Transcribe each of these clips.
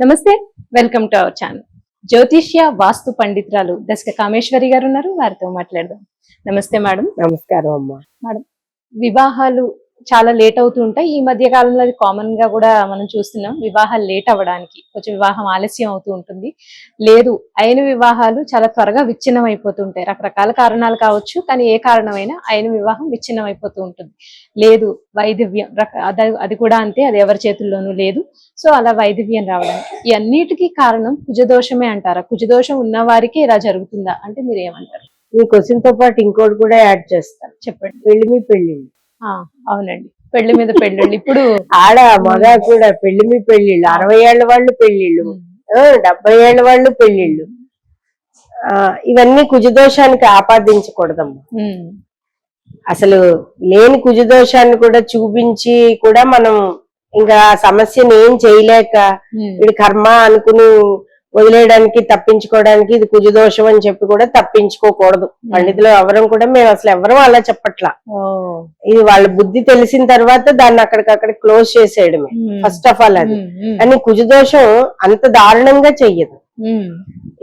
నమస్తే welcome to our channel. జ్యోతిష్య వాస్తు పండితురాలు దశక కామేశ్వరి గారు ఉన్నారు వారితో మాట్లాడదాం. నమస్తే మేడం. నమస్కారం అమ్మా. వివాహాలు చాలా లేట్ అవుతూ ఉంటాయి. ఈ మధ్య కాలంలో అది కామన్గా కూడా మనం చూస్తున్నాం. వివాహాలు లేట్ అవ్వడానికి కొంచెం వివాహం ఆలస్యం అవుతూ ఉంటుంది. లేదు అయిన వివాహాలు చాలా త్వరగా విచ్ఛిన్నం అయిపోతూ ఉంటాయి రకరకాల కారణాలు కావచ్చు కానీ ఏ కారణమైనా అయిన వివాహం విచ్ఛిన్నం అయిపోతూ ఉంటుంది. లేదు వైదివ్యం అద- కూడా అంతే అది ఎవరి చేతుల్లోనూ లేదు. సో అలా వైదివ్యం రావడానికి. ఈ అన్నిటికీ కారణం కుజదోషమే అంటారా? కుజదోషం ఉన్న వారికి ఇలా జరుగుతుందా? అంటే మీరు ఏమంటారు? ఈ క్వశ్చన్తో పాటు ఇంకోటి కూడా యాడ్ చేస్తాను. చెప్పండి. పెళ్ళి మీ పెళ్ళి అవునండి. పెళ్ళి మీద పెళ్ళిళ్ళు. ఇప్పుడు ఆడ మగ కూడా పెళ్ళి మీ పెళ్ళిళ్ళు అరవై ఏళ్ళ వాళ్ళు పెళ్ళిళ్ళు డెబ్బై ఏళ్ళ వాళ్ళు పెళ్ళిళ్ళు ఆ, ఇవన్నీ కుజదోషానికి ఆపాదించకూడదమ్మా. అసలు లేని కుజదోషాన్ని కూడా చూపించి కూడా మనం ఇంకా సమస్యని ఏం చేయలేక ఇది కర్మ అనుకుని వదిలేయడానికి తప్పించుకోవడానికి ఇది కుజదోషం అని చెప్పి కూడా తప్పించుకోకూడదు. పండితులు ఎవరం కూడా మేము అసలు ఎవరం అలా చెప్పట్లా. ఇది వాళ్ళ బుద్ధి తెలిసిన తర్వాత దాన్ని అక్కడికక్కడ క్లోజ్ చేసేయడమే. ఫస్ట్ ఆఫ్ ఆల్ అది. కానీ కుజదోషం అంత దారుణంగా చెయ్యదు.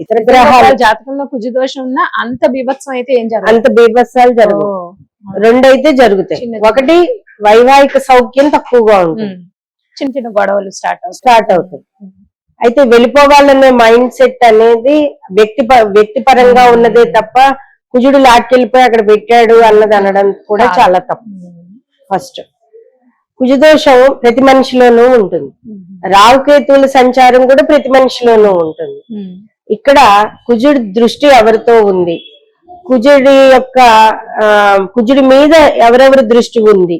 ఇతర గ్రహాలు జాతకంలో కుజదోషం ఉన్నా అంత బీభత్సం అయితే ఏం జరగదు. అంత బీభత్సాలు జరగవు. రెండైతే జరుగుతాయి. ఒకటి వైవాహిక సౌఖ్యం తక్కువగా ఉంటుంది. చిన్న చిన్న గొడవలు స్టార్ట్ అవుతాయి. స్టార్ట్ అవుతుంది అయితే వెళ్ళిపోవాలనే మైండ్ సెట్ అనేది వ్యక్తి వ్యక్తిపరంగా ఉన్నదే తప్ప కుజుడు లాక్కెళ్ళిపోయి అక్కడ పెట్టాడు అన్నది అనడం కూడా. చాలా తప్పు. ఫస్ట్. కుజదోషం ప్రతి మనిషిలోనూ ఉంటుంది. రావుకేతువుల సంచారం కూడా ప్రతి మనిషిలోనూ ఉంటుంది. ఇక్కడ కుజుడి దృష్టి ఎవరితో ఉంది? కుజుడి యొక్క కుజుడి మీద ఎవరెవరి దృష్టి ఉంది?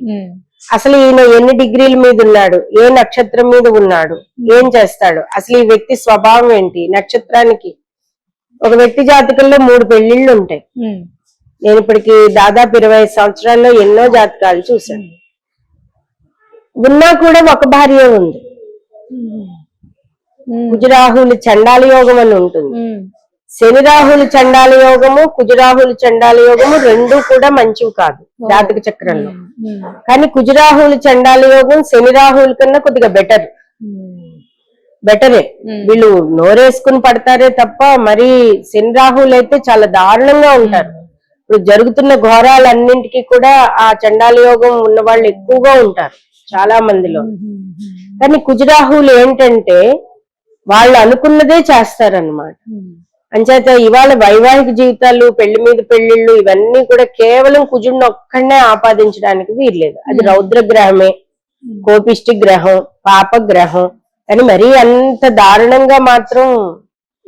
అసలు ఈయన ఎన్ని డిగ్రీల మీద ఉన్నాడు? ఏ నక్షత్రం మీద ఉన్నాడు? ఏం చేస్తాడు? అసలు ఈ వ్యక్తి స్వభావం ఏంటి? నక్షత్రానికి ఒక వ్యక్తి జాతకంలో మూడు పెళ్ళిళ్ళు ఉంటాయి. నేను ఇప్పటికి దాదాపు ఇరవై సంవత్సరాల్లో ఎన్నో జాతకాలు చూశాను. ఉన్నా కూడా ఒక భార్య ఉంది. కుజరాహులు చండాల యోగం అని ఉంటుంది. శని రాహులు చండాల యోగము కుజరాహులు చండాల యోగము రెండు కూడా మంచివి కాదు జాతక చక్రంలో. కానీ కుజరాహులు చండాల యోగం శని రాహుల కన్నా కొద్దిగా బెటర్ బెటరే. వీళ్ళు నోరేసుకుని పడతారే తప్ప మరి శని రాహులు అయితే చాలా దారుణంగా ఉంటారు. ఇప్పుడు జరుగుతున్న ఘోరాలన్నింటికి కూడా ఆ చండాల యోగం ఉన్న వాళ్ళు ఎక్కువగా ఉంటారు చాలా మందిలో. కానీ కుజరాహులు ఏంటంటే వాళ్ళు అనుకున్నదే చేస్తారన్నమాట. ఉమ్, అంచేత ఇవాళ వైవాహిక జీవితాలు పెళ్ళి మీద పెళ్ళిళ్ళు ఇవన్నీ కూడా కేవలం కుజుడిని ఒక్కడనే ఆపాదించడానికి వీల్లేదు. అది రౌద్ర గ్రహమే కోపిష్టి గ్రహం పాప గ్రహం కానీ మరీ అంత దారుణంగా మాత్రం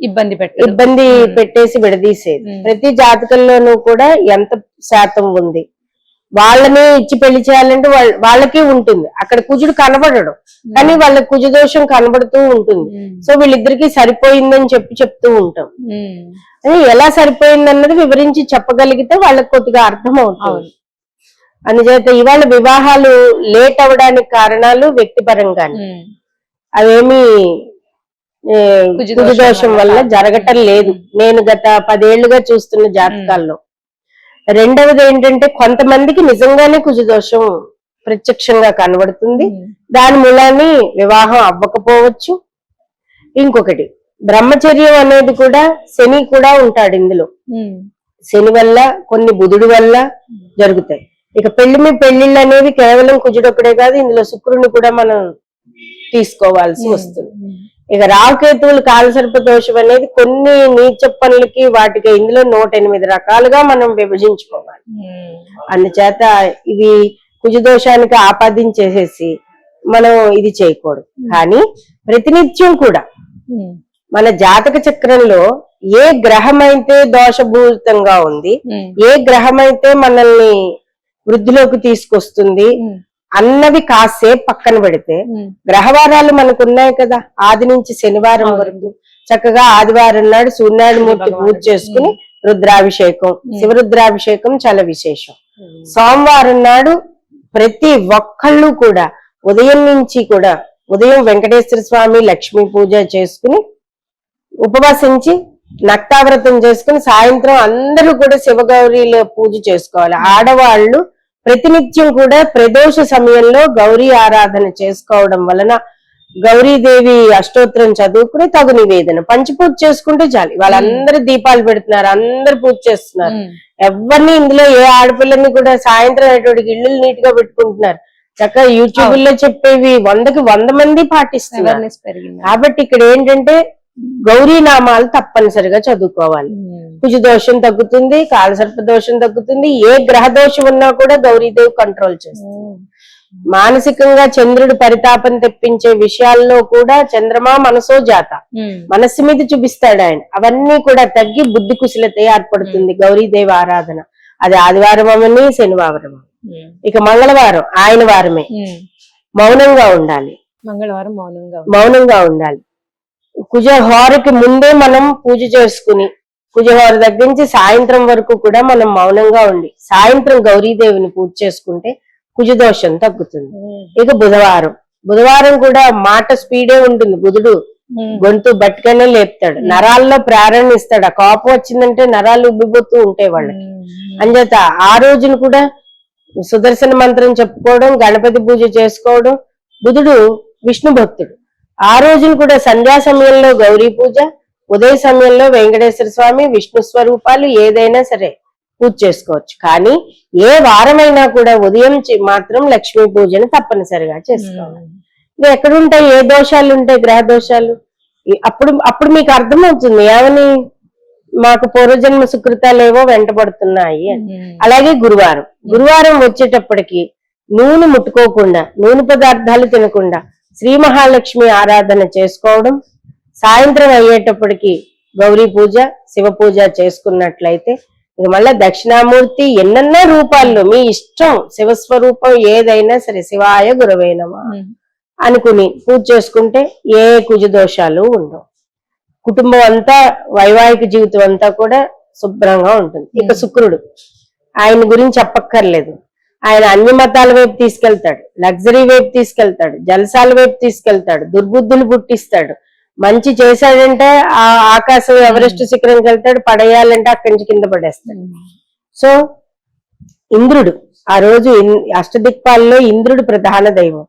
ఇబ్బంది పెట్టదు. ఇబ్బంది పెట్టేసి విడదీసేది. ప్రతి జాతకంలోనూ కూడా ఎంత శాతం ఉంది? వాళ్ళనే ఇచ్చి పెళ్ళి చేయాలంటే వాళ్ళ- వాళ్ళకి ఉంటుంది. అక్కడ కుజుడు కనబడడు. కానీ వాళ్ళ కుజ దోషం కనబడుతూ ఉంటుంది. సో వీళ్ళిద్దరికి సరిపోయిందని చెప్పి చెప్తూ ఉంటాం. అది ఎలా సరిపోయింది అన్నది వివరించి చెప్పగలిగితే వాళ్ళకి కొద్దిగా అర్థం అవుతుంది అందుచేత ఇవాళ వివాహాలు లేట్ అవడానికి కారణాలు వ్యక్తిపరంగానే. ఉమ్, అవేమి కుజదోషం వల్ల. జరగటం లేదు. నేను గత పదేళ్ళుగా చూస్తున్న జాతకాల్లో. రెండవది ఏంటంటే కొంతమందికి నిజంగానే కుజదోషం ప్రత్యక్షంగా కనబడుతుంది. దాని మూలాన్ని వివాహం అవ్వకపోవచ్చు. ఇంకొకటి బ్రహ్మచర్యం అనేది కూడా శని కూడా ఉంటాడు ఇందులో. శని వల్ల కొన్ని బుధుడి వల్ల జరుగుతాయి. ఇక పెళ్ళి మీ పెళ్ళిళ్ళు అనేవి కేవలం కుజుడొక్కడే కాదు ఇందులో శుక్రుని కూడా మనం తీసుకోవాల్సి వస్తుంది. ఇక రావుకేతువులు కాలసర్ప దోషం అనేది కొన్ని నీచ పనులకి వాటికి ఇందులో నూట ఎనిమిది రకాలుగా మనం విభజించుకోవాలి. ఉమ్, అందుచేత ఇవి కుజదోషానికి ఆపాదించేసేసి మనం ఇది చేయకూడదు. కానీ ప్రతినిత్యం కూడా ఉమ్, మన జాతక చక్రంలో ఏ గ్రహం అయితే దోషభూతంగా ఉంది ఏ గ్రహం అయితే మనల్ని వృద్ధిలోకి తీసుకొస్తుంది అన్నవి కాసేపు పక్కన పెడితే గ్రహవారాలు మనకు ఉన్నాయి కదా. ఆది నుంచి శనివారం వరకు. చక్కగా ఆదివారం నాడు సూర్యనారాయణ మూర్తి పూజ చేసుకుని రుద్రాభిషేకం. శివరుద్రాభిషేకం చాలా విశేషం. సోమవారం నాడు ప్రతి ఒక్కళ్ళు కూడా ఉదయం నుంచి కూడా ఉదయం వెంకటేశ్వర స్వామి లక్ష్మీ పూజ చేసుకుని ఉపవాసించి నక్తావ్రతం చేసుకుని సాయంత్రం అందరూ కూడా శివగౌరీల పూజ చేసుకోవాలి. ఆడవాళ్ళు ప్రతినిత్యం కూడా ప్రదోష సమయంలో గౌరీ ఆరాధన చేసుకోవడం వలన గౌరీదేవి అష్టోత్తరం చదువుకుని తగు నివేదన. పంచపూజ చేసుకుంటే చాలు. వాళ్ళందరూ దీపాలు పెడుతున్నారు. అందరు పూజ చేస్తున్నారు. ఎవరిని ఇందులో ఏ ఆడపిల్లని కూడా సాయంత్రం అయ్యేటోడికి ఇల్లు నీట్గా పెట్టుకుంటున్నారు. చక్కగా యూట్యూబ్లో చెప్పేవి వందకి వంద మంది పాటిస్తున్నారు. కాబట్టి ఇక్కడ ఏంటంటే గౌరీ నామాలు తప్పనిసరిగా చదువుకోవాలి ఉమ్. కుజ దోషం తగ్గుతుంది కాలసర్ప దోషం తగ్గుతుంది ఏ గ్రహ దోషం ఉన్నా కూడా గౌరీదేవి కంట్రోల్ చేస్తుంది ఉమ్. మానసికంగా చంద్రుడు పరితాపం తెప్పించే విషయాల్లో కూడా చంద్రమా మనసో జాత ఉమ్. మనస్సు మీద చూపిస్తాడు ఆయన అవన్నీ కూడా తగ్గి బుద్ధి కుశలత ఏర్పడుతుంది గౌరీదేవి ఆరాధన అది ఆదివారం అవని శనివారం. ఇక మంగళవారం ఆయన వారమే. మౌనంగా ఉండాలి మంగళవారం మౌనంగా. మౌనంగా ఉండాలి కుజహోరకి ముందే మనం పూజ చేసుకుని కుజహోర దగ్గర నుంచి సాయంత్రం వరకు కూడా మనం మౌనంగా ఉండి సాయంత్రం గౌరీదేవిని పూజ చేసుకుంటే కుజదోషం తగ్గుతుంది. ఇక బుధవారం. బుధవారం కూడా మాట స్పీడే ఉంటుంది. బుధుడు. గొంతు బట్టుకనే లేపుతాడు. నరాల్లో ప్రేరణ ఇస్తాడు. ఆ కోపం వచ్చిందంటే నరాలు ఉబ్బిపోతూ ఉంటాయి వాళ్ళకి. అంచేత ఆ రోజున కూడా సుదర్శన మంత్రం చెప్పుకోవడం గణపతి పూజ చేసుకోవడం బుధుడు విష్ణు భక్తుడు. ఆ రోజున కూడా సంధ్యా సమయంలో గౌరీ పూజ ఉదయ సమయంలో వెంకటేశ్వర స్వామి విష్ణు స్వరూపాలు ఏదైనా సరే పూజ చేసుకోవచ్చు. కానీ ఏ వారమైనా కూడా ఉదయం మాత్రం లక్ష్మీ పూజను తప్పనిసరిగా చేసుకోవాలి. ఇవి ఎక్కడుంటాయి? ఏ దోషాలు ఉంటాయి గ్రహ దోషాలు? అప్పుడు అప్పుడు మీకు అర్థమవుతుంది. ఏమని? మాకు పూర్వజన్మ సుకృతాలు ఏవో వెంటబడుతున్నాయి. అలాగే గురువారం. గురువారం వచ్చేటప్పటికి నూనె ముట్టుకోకుండా నూనె పదార్థాలు తినకుండా శ్రీ మహాలక్ష్మి ఆరాధన చేసుకోవడం సాయంత్రం అయ్యేటప్పటికి గౌరీ పూజ శివ పూజ చేసుకున్నట్లయితే ఇక మళ్ళా దక్షిణామూర్తి ఎన్నెన్నో రూపాల్లో మీ ఇష్టం శివస్వరూపం ఏదైనా సరే శివాయ గురవేనమా. అనుకుని పూజ చేసుకుంటే ఏ కుజ దోషాలు ఉండవు. కుటుంబం అంతా వైవాహిక జీవితం అంతా కూడా శుభ్రంగా ఉంటుంది. ఇక శుక్రుడు ఆయన గురించి చెప్పక్కర్లేదు. ఆయన అన్ని మతాల వైపు తీసుకెళ్తాడు లగ్జరీ వైపు తీసుకెళ్తాడు జలసాల వైపు తీసుకెళ్తాడు దుర్బుద్ధులు పుట్టిస్తాడు. మంచి చేశాడంటే ఆ ఆకాశం ఎవరెస్ట్ శిఖరంకి వెళ్తాడు పడేయాలంటే అక్కడి నుంచి కింద పడేస్తాడు. సో ఇంద్రుడు ఆ రోజు ఇన్- అష్టదిక్పాల్లో ఇంద్రుడు ప్రధాన దైవం.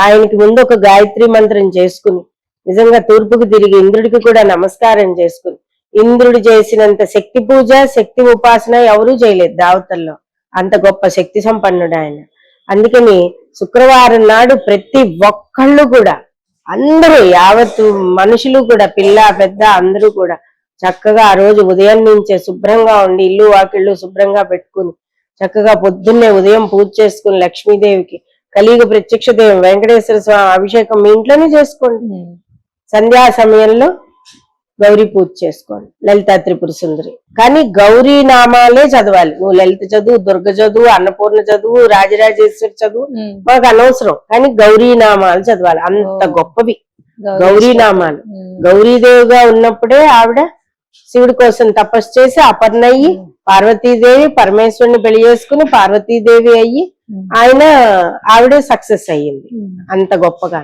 ఆయనకి ముందు ఒక గాయత్రి మంత్రం చేసుకుని నిజంగా తూర్పుకు తిరిగి ఇంద్రుడికి కూడా నమస్కారం చేసుకుని ఇంద్రుడు చేసినంత శక్తి పూజ శక్తి ఉపాసన ఎవరూ చేయలేదు దావతల్లో. అంత గొప్ప శక్తి సంపన్నుడు ఆయన అందుకని శుక్రవారం నాడు ప్రతి ఒక్కళ్ళు కూడా అందరూ యావత్తు మనుషులు కూడా పిల్ల పెద్ద అందరూ కూడా చక్కగా ఆ రోజు ఉదయం నుంచే శుభ్రంగా ఉండి ఇల్లు వాకిళ్ళు శుభ్రంగా పెట్టుకుని చక్కగా పొద్దున్నే ఉదయం పూజ చేసుకుని లక్ష్మీదేవికి కలియుగ ప్రత్యక్ష దేవం వెంకటేశ్వర స్వామి అభిషేకం మీ ఇంట్లోనే చేసుకోండి. సంధ్యా సమయంలో గౌరీ పూజ చేసుకోండి లలితా త్రిపుర సుందరి కానీ గౌరీ నామాలే చదవాలి నువ్వు లలిత చదువు దుర్గ చదువు అన్నపూర్ణ చదువు రాజరాజేశ్వరి చదువు. మాకు అనవసరం కానీ గౌరీ నామాలు చదవాలి అంత. గొప్పవి గౌరీ. నామాలు. గౌరీదేవిగా ఉన్నప్పుడే ఆవిడ శివుడి కోసం తపస్సు చేసి అపర్ణయ్యి పార్వతీదేవి పరమేశ్వరుని పెళ్ళి చేసుకుని పార్వతీదేవి అయ్యి. ఆయన ఆవిడ సక్సెస్ అయ్యింది. అంత గొప్పగా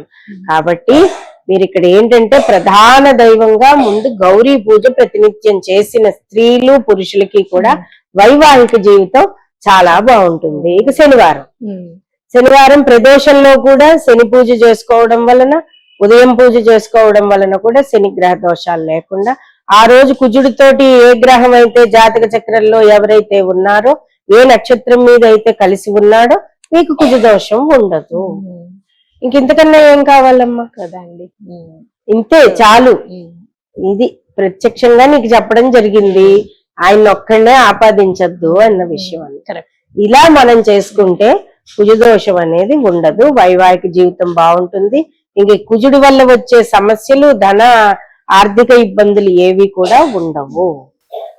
కాబట్టి మీరు ఇక్కడ ఏంటంటే ప్రధాన దైవంగా ముందు గౌరీ పూజ ప్రతినిత్యం చేసిన స్త్రీలు పురుషులకి కూడా వైవాహిక జీవితం చాలా బాగుంటుంది. ఇక శనివారం. శనివారం ప్రదోషంలో కూడా శని పూజ చేసుకోవడం వలన ఉదయం పూజ చేసుకోవడం వలన కూడా శని గ్రహ దోషాలు లేకుండా ఆ రోజు కుజుడితోటి ఏ గ్రహం అయితే జాతక చక్రంలో ఎవరైతే ఉన్నారో ఏ నక్షత్రం మీద అయితే కలిసి ఉన్నాడో మీకు కుజ దోషం ఉండదు. ఉమ్. ఇంక ఇంతకన్నా ఏం కావాలమ్మా? కదా అండి. ఇంతే చాలు. ఇది ప్రత్యక్షంగా నీకు చెప్పడం జరిగింది. ఆయన ఒక్కడే ఆపాదించద్దు అన్న విషయం అని కరెక్ట్. ఇలా మనం చేసుకుంటే కుజదోషం అనేది ఉండదు. వైవాహిక జీవితం బాగుంటుంది. ఇంక కుజుడి వల్ల వచ్చే సమస్యలు ధన ఆర్థిక ఇబ్బందులు ఏవి కూడా ఉండవు.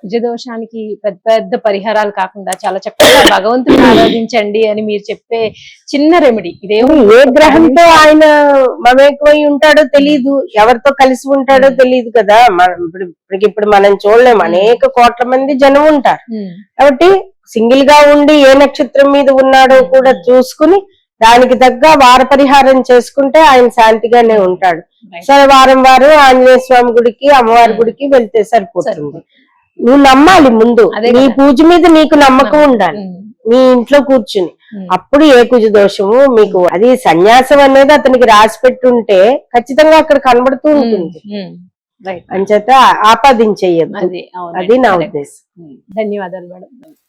కుజదోషానికి పెద్ద పెద్ద పరిహారాలు కాకుండా చాలా చక్కగా భగవంతుని ఆరాధించండి అని మీరు చెప్పే చిన్న రెమెడీ ఇదేమో ఏ గ్రహంతో ఆయన మమేకమై ఉంటాడో తెలియదు ఎవరితో కలిసి ఉంటాడో తెలియదు కదా. మనం ఇప్పుడు ఇప్పటికి ఇప్పుడు మనం చూడలేం అనేక కోట్ల మంది జనం ఉంటారు. కాబట్టి సింగిల్గా ఉండి ఏ నక్షత్రం మీద ఉన్నాడో కూడా చూసుకుని దానికి తగ్గ వార పరిహారం చేసుకుంటే ఆయన శాంతిగానే ఉంటాడు. సరే వారం వారం ఆంజనేయ స్వామి గుడికి అమ్మవారి గుడికి వెళ్తే సరిపోతుంది. నువ్వు నమ్మాలి ముందు. నీ. పూజ మీద నీకు నమ్మకం ఉండాలి. మీ ఇంట్లో కూర్చుని. అప్పుడు ఏ కుజ దోషము మీకు? అది సన్యాసం అనేది అతనికి రాసి పెట్టుంటే ఖచ్చితంగా అక్కడ కనబడుతూ ఉంటుంది. అంచేత ఆపాదించేయద్దు. అది నా. ఉద్దేశం. ధన్యవాదాలు మేడం.